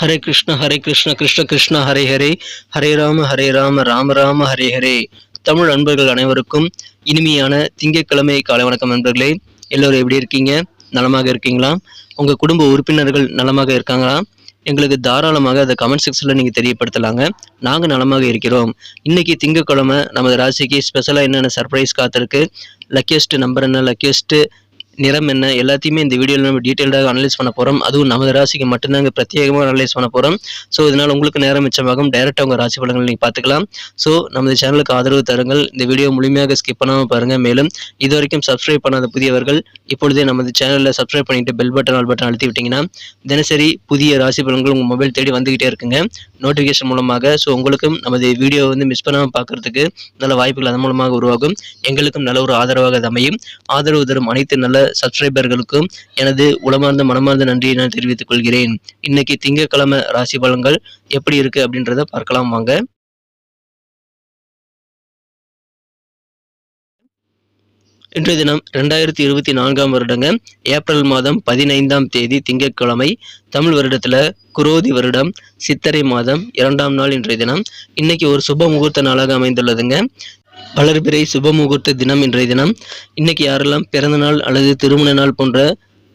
ஹரே கிருஷ்ண ஹரே கிருஷ்ண கிருஷ்ண கிருஷ்ண ஹரே ஹரே. ஹரே ராம ஹரே ராம ராம ராம ஹரே ஹரே. தமிழ் அன்பர்கள் அனைவருக்கும் இனிமையான திங்கட்கிழமை காலை வணக்கம் நண்பர்களே. எல்லோரும் எப்படி இருக்கீங்க? நலமாக இருக்கீங்களா? உங்கள் குடும்ப உறுப்பினர்கள் நலமாக இருக்காங்களா? எங்களுக்கு தாராளமாக அதை கமெண்ட் செக்ஷனில் நீங்கள் தெரியப்படுத்தலாங்க. நாங்கள் நலமாக இருக்கிறோம். இன்றைக்கி திங்கக்கிழமை நமது ராசிக்கு ஸ்பெஷலாக என்னென்ன சர்ப்ரைஸ் காத்திருக்கு? லக்கியஸ்ட் நம்பர் என்ன? லக்கியஸ்ட்டு நிறம் என்ன எல்லாத்தையுமே இந்த வீடியோவில் நம்ம டீட்டெயில்டாக அனலைஸ் பண்ண போகிறோம் அதுவும் நமது ராசிக்கு மட்டும்தாங்க பிரத்யேகமாக அனலைஸ் பண்ண போகிறோம் ஸோ இதனால் உங்களுக்கு நேரம் மிச்சமாகும். டைரெக்டாக உங்கள் ராசி பலன்கள் நீங்கள் பார்த்துக்கலாம். ஸோ நமது சேனலுக்கு ஆதரவு தருங்கள். இந்த வீடியோ முழுமையாக ஸ்கிப் பண்ணாமல் பாருங்கள் மேலும் இது வரைக்கும் சப்ஸ்கிரைப் பண்ணாத புதியவர்கள் இப்பொழுதே நமது சேனலில் சப்ஸ்கிரைப் பண்ணிட்டு பெல் பட்டன் ஆல் பட்டன் அழுத்தி விட்டிங்கன்னா தினசரி புதிய ராசி பலன்கள் உங்கள் மொபைல் தேடி வந்துக்கிட்டே இருக்குங்க. நோட்டிஃபிகேஷன் மூலமாக ஸோ உங்களுக்கும் நமது வீடியோ வந்து மிஸ் பண்ணாமல் பார்க்கறதுக்கு நல்ல வாய்ப்புகள் அதன் மூலமாக உருவாகும். எங்களுக்கும் நல்ல ஒரு ஆதரவாக அது அமையும். ஆதரவு தரும் அனைத்து நல்ல சப்ஸ்கிரைபர்களுக்கும் எனது உளமார்ந்த மனமார்ந்த நன்றியை நான் தெரிவித்துக் கொள்கிறேன். இன்னைக்கு திங்கட்கிழமை ராசி பலன்கள் எப்படி இருக்கு அப்படின்றத பார்க்கலாம் வாங்க. இன்றைய தினம் ரெண்டாயிரத்தி இருபத்தி நான்காம் வருடங்க. ஏப்ரல் மாதம் பதினைந்தாம் தேதி திங்கட்கிழமை. தமிழ் வருடத்துல குரோதி வருடம் சித்திரை மாதம் இரண்டாம் நாள் இன்றைய தினம். இன்னைக்கு ஒரு சுப முகூர்த்த நாளாக அமைந்துள்ளதுங்க. வளர்பிறை சுப சுபமுகூர்த்த தினம் இன்றைய தினம். இன்னைக்கு யாரெல்லாம் பிறந்த நாள் அல்லது திருமண நாள் போன்ற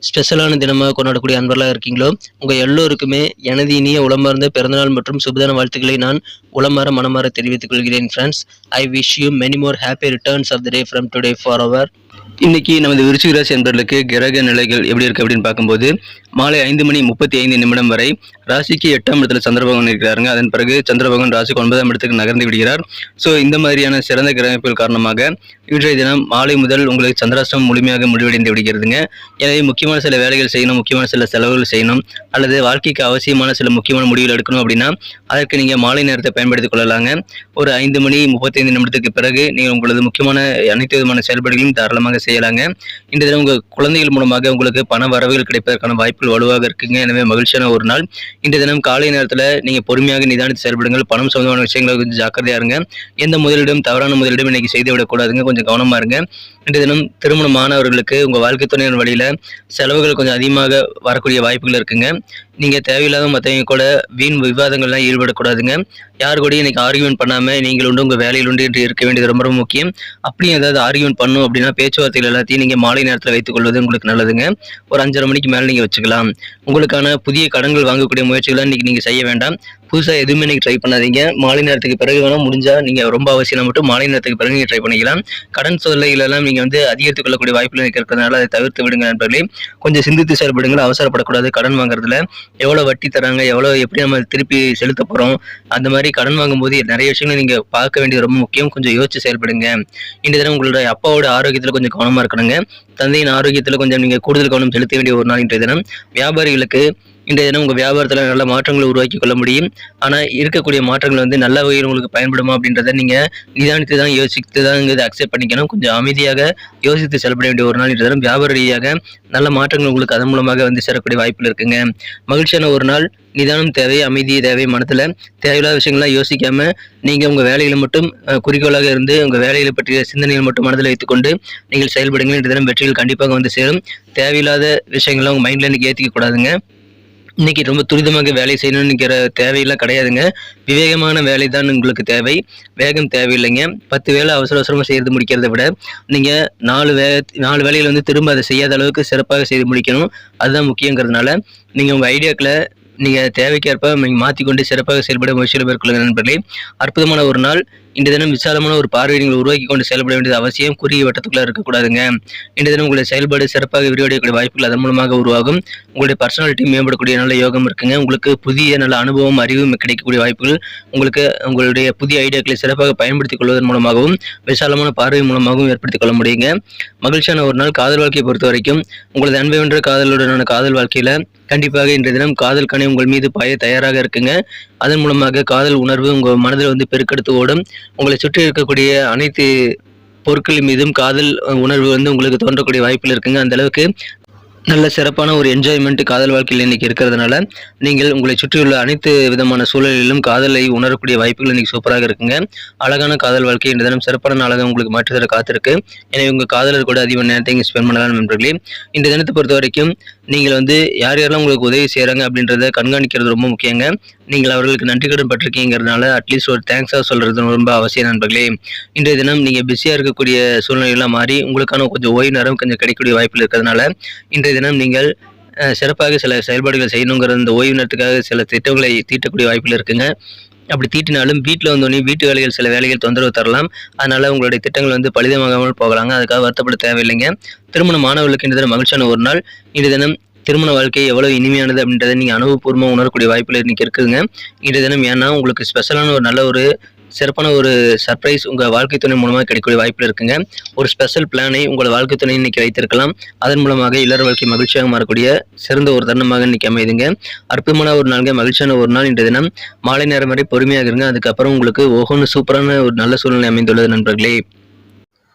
ஸ்பெஷலான தினமாக கொண்டாடக்கூடிய அன்பர்களாக இருக்கீங்களோ உங்கள் எல்லோருக்குமே எனது இனிய உளமார்ந்த பிறந்தநாள் மற்றும் சுபதான வாழ்த்துக்களை நான் உளமாற மனமாற தெரிவித்துக் கொள்கிறேன் friends I wish you many more happy returns of the day from today for our இன்னைக்கு நமது விருச்சிகராசி என்பர்களுக்கு என்பவர்களுக்கு கிரக நிலைகள் எப்படி இருக்குது அப்படின்னு பார்க்கும்போது மாலை ஐந்து மணி முப்பத்தி ஐந்து நிமிடம் வரை ராசிக்கு எட்டாம் இடத்துல சந்திரபகவான் இருக்கிறாருங்க. அதன் பிறகு சந்திரபகவான் ராசிக்கு ஒன்பதாம் இடத்துக்கு நகர்ந்து விடுகிறார். ஸோ இந்த மாதிரியான சிறந்த கிரகங்கள் காரணமாக இன்றைய தினம் மாலை முதல் உங்களுக்கு சந்திராஷ்டிரம் முழுமையாக முடிவடைந்து விடுகிறதுங்க. எனவே முக்கியமான சில வேலைகள் செய்யணும் முக்கியமான சில செலவுகள் செய்யணும் அல்லது வாழ்க்கைக்கு அவசியமான சில முக்கியமான முடிவுகள் எடுக்கணும் அப்படின்னா அதற்கு நீங்கள் மாலை நேரத்தை பயன்படுத்திக் கொள்ளலாங்க. ஒரு ஐந்து மணி முப்பத்தைந்து நிமிடத்துக்கு பிறகு நீங்கள் உங்களது முக்கியமான அனைத்து விதமான செயல்பாடுகளையும் தாராளமாக செய்யலாங்க. இன்றைய தினம் உங்கள் குழந்தைகள் மூலமாக உங்களுக்கு பண வரவுகள் கிடைப்பதற்கான வாய்ப்பு வாய்ப்புகள் வலுவாக இருக்குங்க. எனவே மகிழ்ச்சியான ஒரு நாள். இந்த தினம் காலை நேரத்தில் நீங்கள் பொறுமையாக நிதானித்து செயல்படுங்கள். பணம் சம்பந்தமான விஷயங்களை கொஞ்சம் ஜாக்கிரதையா இருங்க. எந்த முதலிடம் தவறான முதலிடம் இன்னைக்கு செய்து விடக்கூடாதுங்க கொஞ்சம் கவனமா இருங்க. இன்றைய தினம் திருமணமானவர்களுக்கு உங்கள் வாழ்க்கை துணையின் வழியில் செலவுகள் கொஞ்சம் அதிகமாக வரக்கூடிய வாய்ப்புகள் இருக்குங்க. நீங்கள் தேவையில்லாத மற்றவங்க கூட வீண் விவாதங்கள்லாம் ஈடுபடக்கூடாதுங்க. யார் கூட இன்னைக்கு ஆர்கியூமெண்ட் பண்ணாமல் நீங்கள் உண்டு உங்கள் வேலையில் உண்டு என்று இருக்க வேண்டியது ரொம்ப ரொம்ப முக்கியம். அப்படியும் ஏதாவது ஆர்கியூமெண்ட் பண்ணும் அப்படின்னா பேச்சுவார்த்தைகள் எல்லாத்தையும் நீங்கள் மாலை நேரத்தில் வைத்துக்கொள்வது உங்களுக்கு நல்லதுங்க. ஒரு அஞ்சரை மணிக்கு மேலே நீங்கள் வச்சுக்கலாம். உங்களுக்கான புதிய கடன்கள் வாங்கக்கூடிய முயற்சிகளை இன்றைக்கி நீங்கள் செய்ய வேண்டாம். புதுசாக எதுவுமே நீங்கள் ட்ரை பண்ணாதீங்க. மாலை நேரத்துக்கு பிறகு வேணால் முடிஞ்சால் நீங்கள் ரொம்ப அவசியம் மட்டும் மாலை நேரத்துக்கு பிறகு நீங்கள் ட்ரை பண்ணிக்கலாம். கடன் தொல்லைகளெல்லாம் நீங்கள் வந்து அதிகரித்துக் கொள்ளக்கூடிய வாய்ப்புகள் இருக்கிறதுனால அதை தவிர்த்து விடுங்க நண்பர்களே. கொஞ்சம் சிந்தித்து செயல்படுங்கள் அவசரப்படக்கூடாது. கடன் வாங்குறதுல எவ்வளோ வட்டி தராங்க எவ்வளோ எப்படி நம்ம திருப்பி செலுத்த போகிறோம் அந்த மாதிரி கடன் வாங்கும்போது நிறைய விஷயங்களை நீங்கள் பார்க்க வேண்டியது ரொம்ப முக்கியம். கொஞ்சம் யோசிச்சு செயல்படுங்க. இந்த தினம் உங்களுடைய அப்பாவோட ஆரோக்கியத்தில் கொஞ்சம் கவனமாக இருக்கணுங்க. தந்தையின் ஆரோக்கியத்தில் கொஞ்சம் நீங்கள் கூடுதல் கவனம் செலுத்த வேண்டிய ஒரு நாள் இன்றைய தினம். வியாபாரிகளுக்கு இன்றைய தினம் உங்கள் வியாபாரத்தில் நல்ல மாற்றங்களை உருவாக்கி கொள்ள முடியும். ஆனால் இருக்கக்கூடிய மாற்றங்கள் வந்து நல்ல வகையில் உங்களுக்கு பயன்படுமா அப்படின்றத நீங்கள் நிதானித்து தான் யோசித்து தான் இதை அக்செப்ட் பண்ணிக்கணும். கொஞ்சம் அமைதியாக யோசித்து செயல்பட வேண்டிய ஒரு நாள் இன்றைய தினம். வியாபார ரீதியாக நல்ல மாற்றங்கள் உங்களுக்கு அதன் மூலமாக வந்து சேரக்கூடிய வாய்ப்பில் இருக்குங்க. மகிழ்ச்சியான ஒரு நாள் நிதானம் தேவை அமைதி தேவை மனத்தில் தேவையில்லாத விஷயங்கள்லாம் யோசிக்காம நீங்கள் உங்கள் வேலைகளை மட்டும் குறிக்கோளாக இருந்து உங்கள் வேலைகளை பற்றிய சிந்தனைகள் மட்டும் மனதில் வைத்துக்கொண்டு நீங்கள் செயல்படுங்கள். இன்றைய தினம் வெற்றிகள் கண்டிப்பாக வந்து சேரும். தேவையில்லாத விஷயங்கள்லாம் உங்கள் மைண்டில் இன்றைக்கி ஏற்றிக்க கூடாதுங்க இன்றைக்கி ரொம்ப துரிதமாக வேலை செய்யணுங்கிற தேவையெல்லாம் கிடையாதுங்க. விவேகமான வேலை தான் உங்களுக்கு தேவை. வேகம் தேவையில்லைங்க. பத்து வேலை அவசர அவசரமாக செய்கிறது முடிக்கிறத விட நீங்கள் நாலு வே நாலு வேலையில் வந்து திரும்ப அதை செய்யாத அளவுக்கு சிறப்பாக செய்து முடிக்கணும். அதுதான் முக்கியங்கிறதுனால நீங்கள் உங்கள் ஐடியாக்களை நீங்கள் தேவைக்கேற்ப நீங்கள் மாற்றிக்கொண்டு சிறப்பாக செயல்பட முயற்சியில் மேற்கொள்ளுங்கள் நண்பர்களே. அற்புதமான ஒரு நாள். இன்று தினம் விசாலமான ஒரு பார்வையை நீங்கள் உருவாக்கி கொண்டு செயல்பட வேண்டியது அவசியம். குறுகிய வட்டத்துக்குள்ள இருக்கக்கூடாதுங்க. இன்று தினம் உங்களுடைய செயல்பாடு சிறப்பாக விரிவடையக்கூடிய வாய்ப்புகள் அதன் மூலமாக உருவாகும். உங்களுடைய பர்சனாலிட்டி மேம்படக்கூடிய நல்ல யோகம் இருக்குங்க. உங்களுக்கு புதிய நல்ல அனுபவம் அறிவும் கிடைக்கக்கூடிய வாய்ப்புகள் உங்களுக்கு உங்களுடைய புதிய ஐடியாக்களை சிறப்பாக பயன்படுத்திக் கொள்வதன் மூலமாகவும் விசாலமான பார்வை மூலமாகவும் ஏற்படுத்திக் கொள்ள முடியுங்க. மகிழ்ச்சியான ஒரு நாள் காதல் வாழ்க்கையை பொறுத்த வரைக்கும். உங்களது அன்பை வென்ற காதலுடனான காதல் வாழ்க்கையில் கண்டிப்பாக இன்றைய தினம் காதல் கணை உங்கள் மீது பாய தயாராக இருக்குங்க. அதன் மூலமாக காதல் உணர்வு உங்கள் மனதில் வந்து பெருக்கெடுத்து ஓடும். உங்களை சுற்றி இருக்கக்கூடிய அனைத்து பொருட்கள் மீதும் காதல் உணர்வு வந்து உங்களுக்கு தோன்றக்கூடிய வாய்ப்பில் இருக்குங்க. அந்த அளவுக்கு நல்ல சிறப்பான ஒரு என்ஜாய்மெண்ட் காதல் வாழ்க்கையில் இன்னைக்கு இருக்கிறதுனால நீங்கள் உங்களை சுற்றியுள்ள அனைத்து விதமான சூழலிலும் காதலை உணரக்கூடிய வாய்ப்புகள் இன்னைக்கு சூப்பராக இருக்குங்க. அழகான காதல் வாழ்க்கை இந்த தினம் சிறப்பான நாளாக உங்களுக்கு மாற்றுத்தர காத்திருக்கு. எனவே உங்கள் காதலர் கூட அதிக நேரத்தை இங்கே ஸ்பெண்ட் பண்ணலாம் நண்பர்களே. இந்த தினத்தை பொறுத்த வரைக்கும் நீங்கள் வந்து யார் யாரெல்லாம் உங்களுக்கு உதவி செய்கிறாங்க அப்படின்றத கண்காணிக்கிறது ரொம்ப முக்கியங்க. நீங்கள் அவர்களுக்கு நன்றி கடன் பட்டிருக்கீங்கிறதுனால அட்லீஸ்ட் ஒரு தேங்க்ஸாக சொல்கிறது ரொம்ப அவசியம் நண்பர்களே. இன்றைய தினம் நீங்கள் பிஸியாக இருக்கக்கூடிய சூழ்நிலையெல்லாம் மாறி உங்களுக்கான கொஞ்சம் ஓய்வு நேரம் கொஞ்சம் கிடைக்கக்கூடிய வாய்ப்பில் இருக்கிறதுனால இன்றைய தினம் நீங்கள் சிறப்பாக சில செயல்பாடுகள் செய்யணுங்கிற இந்த ஓய்வு நேரத்துக்காக சில திட்டங்களை தீட்டக்கூடிய வாய்ப்பில் இருக்குங்க. அப்படி தீட்டினாலும் வீட்டில் வந்தோடனே வீட்டு வேலைகள் சில வேலைகள் தொந்தரவு தரலாம். அதனால் உங்களுடைய திட்டங்கள் வந்து பலிதமாகாமல் போகலாங்க. அதுக்காக வருத்தப்பட தேவையில்லைங்க. திருமண மாணவர்களுக்கு இந்த தினம் மகிழ்ச்சியான ஒரு நாள். இந்த தினம் திருமண வாழ்க்கை எவ்வளோ இனிமையானது அப்படின்றத நீங்கள் அனுபவபூர்வமாக உணரக்கூடிய வாய்ப்பில் இன்னைக்கு இருக்குதுங்க. இன்றைய தினம் ஏன்னா உங்களுக்கு ஸ்பெஷலான ஒரு நல்ல ஒரு சிறப்பான ஒரு சர்ப்ரைஸ் உங்கள் வாழ்க்கை துணை மூலமாக கிடைக்கக்கூடிய வாய்ப்பில் இருக்குங்க. ஒரு ஸ்பெஷல் பிளானை உங்கள் வாழ்க்கை துணை இன்னைக்கு வைத்திருக்கலாம். அதன் மூலமாக இல்லற வாழ்க்கை மகிழ்ச்சியாக மாறக்கூடிய சிறந்த ஒரு தருணமாக இன்னைக்கு அமைதுங்க அற்புதமான ஒரு நாளுங்க மகிழ்ச்சியான ஒரு நாள் இன்றைய தினம். மாலை நேரம் வரை பொறுமையாக இருங்க. அதுக்கப்புறம் உங்களுக்கு ஒவ்வொன்று சூப்பரான ஒரு நல்ல சூழ்நிலை அமைந்துள்ளது நண்பர்களே.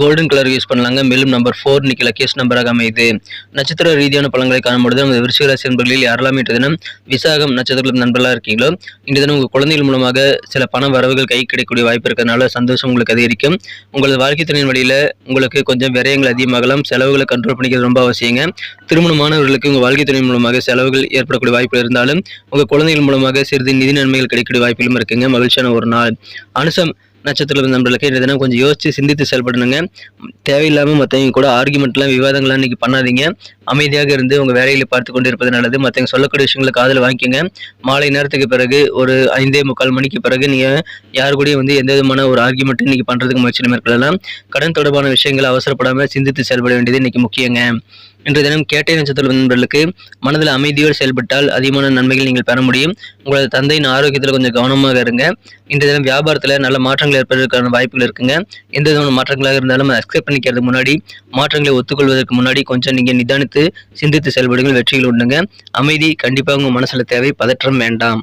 கோல்டன் கலர் யூஸ் பண்ணலாங்க. மேலும் நம்பர் ஃபோர் இன்னைக்கு லக்கேஸ் நம்பராக அமையுது. நட்சத்திர ரீதியான பழங்களை காணும்பொழுது நமது விருச்சிகராசி நண்பர்களில் யாரெல்லாம் இன்று தினம் விசாகம் நட்சத்திரத்தில் நண்பர்களாக இருக்கீங்களோ இன்று தினம் உங்கள் குழந்தைகள் மூலமாக சில பண வரவுகள் கை கிடைக்கக்கூடிய வாய்ப்பு இருக்கிறதுனால சந்தோஷம் உங்களுக்கு அதிகரிக்கும். உங்களது வாழ்க்கை துணையின் வழியில் உங்களுக்கு கொஞ்சம் விரயங்கள் அதிகமாகலாம். செலவுகளை கண்ட்ரோல் பண்ணிக்கிறது ரொம்ப அவசியங்க. திருமணமானவர்களுக்கு உங்கள் வாழ்க்கை துணை மூலமாக செலவுகள் ஏற்படக்கூடிய வாய்ப்பு இருந்தாலும் உங்கள் குழந்தைகள் மூலமாக சிறிது நிதி நன்மைகள் கிடைக்கக்கூடிய வாய்ப்பிலும் இருக்குங்க. மகிழ்ச்சியான ஒரு நாள். அனுசம் நட்சத்திரம் நண்பர்களுக்கு இந்த தினம் கொஞ்சம் யோசித்து சிந்தித்து செயல்படணுங்க. தேவையில்லாமல் மற்றவங்க கூட ஆர்குமெண்ட்லாம் விவாதங்கள்லாம் இன்றைக்கி பண்ணாதீங்க. அமைதியாக இருந்து உங்கள் வேலையில் பார்த்து கொண்டு இருப்பது நல்லது. மற்றவங்க சொல்லக்கூடிய விஷயங்களை காதில் வாங்கிக்கோங்க. மாலை நேரத்துக்கு பிறகு ஒரு ஐந்தே முக்கால் மணிக்கு பிறகு நீங்கள் யார் கூடயும் வந்து எந்த விதமான ஒரு ஆர்குமெண்ட் இன்றைக்கி பண்ணுறதுக்கு முயற்சி மேற்கொள்ளலாம் கடன் தொடர்பான விஷயங்களை அவசரப்படாமல் சிந்தித்து செயல்பட வேண்டியது இன்றைக்கி முக்கியங்க. இன்று தினம் கேட்டை நட்சத்திர நண்பர்களுக்கு மனதில் அமைதியோடு செயல்பட்டால் அதிகமான நன்மைகள் நீங்கள் பெற முடியும். உங்களது தந்தையின் ஆரோக்கியத்தில் கொஞ்சம் கவனமாக இருங்க. இன்று தினம் வியாபாரத்தில் நல்ல மாற்றங்கள் ஏற்படுவதற்கான வாய்ப்புகள் இருக்குங்க. எந்த விதமான மாற்றங்களாக இருந்தாலும் அக்செப்ட் பண்ணிக்கிறதுக்கு முன்னாடி மாற்றங்களை ஒத்துக்கொள்வதற்கு முன்னாடி கொஞ்சம் நீங்கள் நிதானித்து சிந்தித்து செயல்படுங்கள். வெற்றிகள் உண்டுங்க. அமைதி கண்டிப்பாக உங்கள் மனசில் தேவை. பதற்றம் வேண்டாம்.